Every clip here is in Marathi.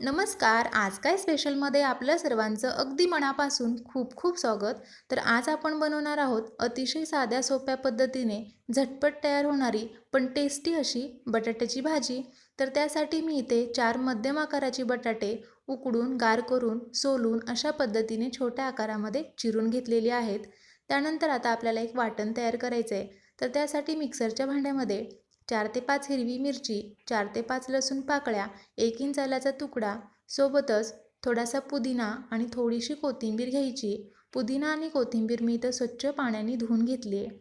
नमस्कार. आज काय स्पेशलमध्ये आपल्या सर्वांचं अगदी मनापासून खूप खूप स्वागत. तर आज आपण बनवणार आहोत अतिशय साध्या सोप्या पद्धतीने झटपट तयार होणारी पण टेस्टी अशी बटाट्याची भाजी. तर त्यासाठी मी इथे चार मध्यम आकाराची बटाटे उकडून गार करून सोलून अशा पद्धतीने छोट्या आकारामध्ये चिरून घेतलेली आहेत. त्यानंतर आता आपल्याला एक वाटण तयार करायचं आहे तर त्यासाठी मिक्सरच्या भांड्यामध्ये चार ते पाच हिरवी मिरची चार ते पाच लसूण पाकळ्या एक इंच आल्याचा तुकडा सोबतच थोडासा पुदिना आणि थोडीशी कोथिंबीर घ्यायची. पुदिना आणि कोथिंबीर मी इथं स्वच्छ पाण्याने धुवून घेतली आहे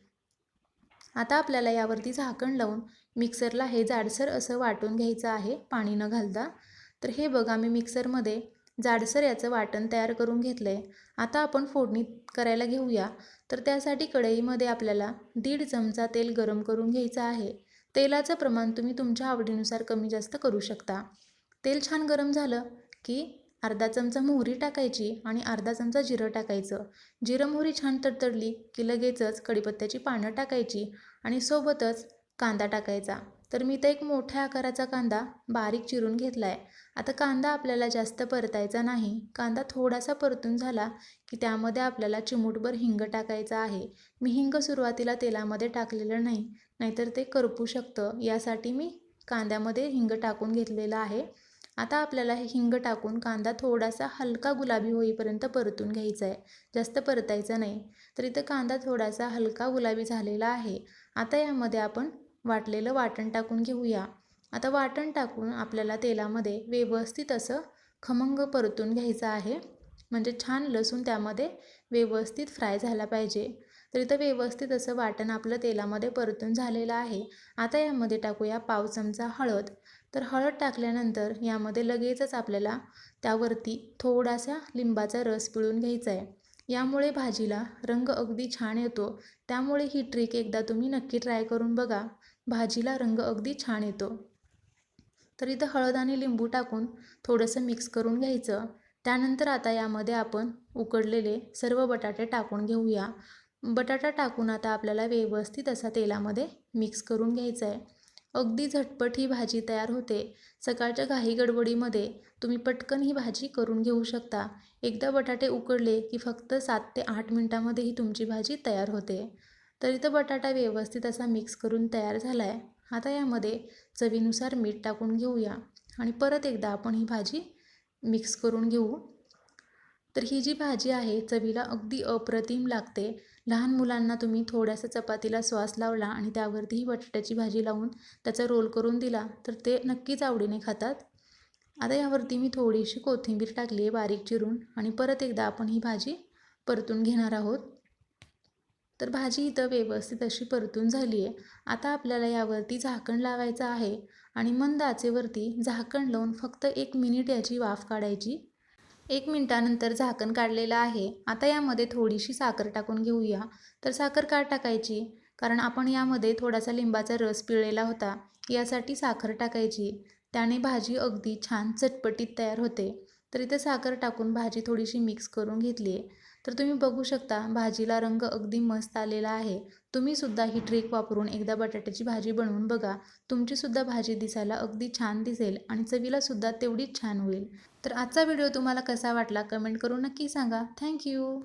आता आपल्याला यावरती झाकण लावून मिक्सरला हे जाडसर असं वाटून घ्यायचं आहे पाणी न घालता. तर हे बघा मी मिक्सरमध्ये जाडसर याचं वाटण तयार करून घेतलं आहे आता आपण फोडणी करायला घेऊया. तर त्यासाठी कढईमध्ये आपल्याला दीड चमचा तेल गरम करून घ्यायचं आहे. तेलाचं प्रमाण तुम्ही तुमच्या आवडीनुसार कमी जास्त करू शकता. तेल छान गरम झालं की अर्धा चमचा मोहरी टाकायची आणि अर्धा चमचा जिरं टाकायचं. जिरं मोहरी छान तडतडली की लगेचच कडीपत्त्याची पानं टाकायची आणि सोबतच कांदा टाकायचा. तर मी तर एक मोठ्या आकाराचा कांदा बारीक चिरून घेतला आहे आता कांदा आपल्याला जास्त परतायचा नाही. कांदा थोडासा परतून झाला की त्यामध्ये आपल्याला चिमूटभर हिंग टाकायचा आहे. मी हिंग सुरुवातीला तेलामध्ये टाकलेलं नाही नाहीतर ते करपू शकतं. यासाठी मी कांद्यामध्ये हिंग टाकून घेतलेलं आहे. आता आपल्याला हे हिंग टाकून कांदा थोडासा हलका गुलाबी होईपर्यंत परतून घ्यायचा आहे जास्त परतायचा नाही. तर इथं कांदा थोडासा हलका गुलाबी झालेला आहे. आता यामध्ये आपण वाटलेलं वाटण टाकून घेऊया. आता वाटण टाकून आपल्याला तेलामध्ये व्यवस्थित असं खमंग परतून घ्यायचं आहे. म्हणजे छान लसूण त्यामध्ये व्यवस्थित फ्राय झाला पाहिजे. तर इथं व्यवस्थित असं वाटण आपलं तेलामध्ये परतून झालेलं आहे. आता यामध्ये टाकूया पाव चमचा हळद. तर हळद टाकल्यानंतर यामध्ये लगेचच आपल्याला त्यावरती थोडासा लिंबाचा रस पिळून घ्यायचा आहे. यामुळे भाजीला रंग अगदी छान येतो. त्यामुळे ही ट्रिक एकदा तुम्ही नक्की ट्राय करून बघा. भाजीला रंग अगदी छान येतो. तर इथं हळद आणि लिंबू टाकून थोडंसं मिक्स करून घ्यायचं. त्यानंतर आता यामध्ये आपण उकडलेले सर्व बटाटे टाकून घेऊया. बटाटा टाकून आता आपल्याला व्यवस्थित असा तेलामध्ये मिक्स करून घ्यायचा आहे अगदी झटपट ही भाजी तयार होते. सकाळच्या घाई गडबडीमध्ये तुम्ही पटकन ही भाजी करून घेऊ शकता. एकदा बटाटे उकडले की फक्त सात ते आठ मिनटामध्ये ही तुमची भाजी तयार होते. तर इथं बटाटा व्यवस्थित असा मिक्स करून तयार झाला आहे आता यामध्ये चवीनुसार मीठ टाकून घेऊया आणि परत एकदा आपण ही भाजी मिक्स करून घेऊ. तर ही जी भाजी आहे चवीला अगदी अप्रतिम लागते. लहान मुलांना तुम्ही थोड्यासा चपातीला सॉस लावला आणि त्यावरती ही बटाट्याची भाजी लावून त्याचा रोल करून दिला तर ते नक्कीच आवडीने खातात. आता यावरती मी थोडीशी कोथिंबीर टाकली आहे बारीक चिरून आणि परत एकदा आपण ही भाजी परतून घेणार आहोत. तर भाजी इथं व्यवस्थित अशी परतून झाली आहे. आता आपल्याला यावरती झाकण लावायचं आहे आणि मंद आचेवरती झाकण लावून फक्त एक मिनिट याची वाफ काढायची. एक मिनटानंतर झाकण काढलेलं आहे. आता यामध्ये थोडीशी साखर टाकून घेऊया. तर साखर का टाकायची? कारण आपण यामध्ये थोडासा लिंबाचा रस पिळलेला होता. यासाठी साखर टाकायची. त्याने भाजी अगदी छान चटपटीत तयार होते. तर इथे साखर टाकून भाजी थोडीशी मिक्स करून घेतली आहे तर तुम्ही बघू शकता भाजीला रंग अगदी मस्त आलेला आहे. तुम्हीसुद्धा ही ट्रिक वापरून एकदा बटाट्याची भाजी बनवून बघा. तुमचीसुद्धा भाजी दिसायला अगदी छान दिसेल आणि चवीलासुद्धा तेवढीच छान होईल. तर आजचा व्हिडिओ तुम्हाला कसा वाटला कमेंट करून नक्की सांगा. थँक्यू